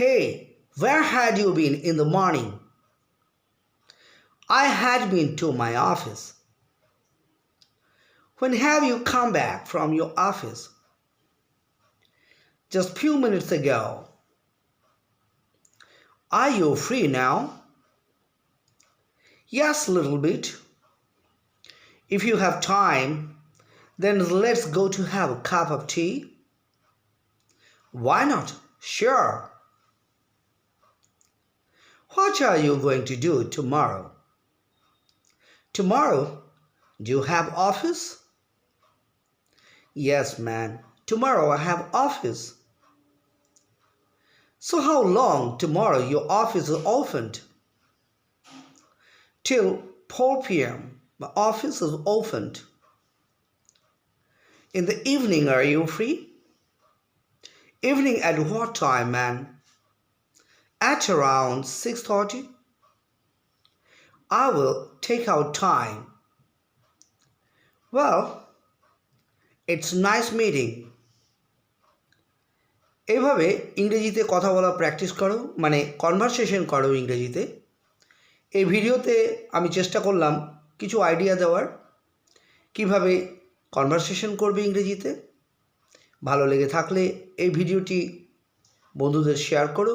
Hey, where had you been in the morning? I had been to my office. When have you come back from your office? Just few minutes ago. Are you free now? Yes, little bit. If you have time, then let's go to have a cup of tea. Why not? Sure. What are you going to do tomorrow? Tomorrow, do you have office? Yes, man. Tomorrow I have office. So how long tomorrow your office is opened? Till 4 p.m. My office is opened. In the evening, are you free? Evening at what time, man? At around 6:30. I will take out time. Well, it's nice meeting. এইভাবে ইংরেজিতে কথা বলা practice করো মানে conversation করো ইংরেজিতে এই ভিডিওতে আমি চেষ্টা করলাম কিছু আইডিয়া দেওয়ার কীভাবে কনভারসেশন করবে ইংরেজিতে ভালো লেগে থাকলে এই ভিডিওটি বন্ধুদের শেয়ার করো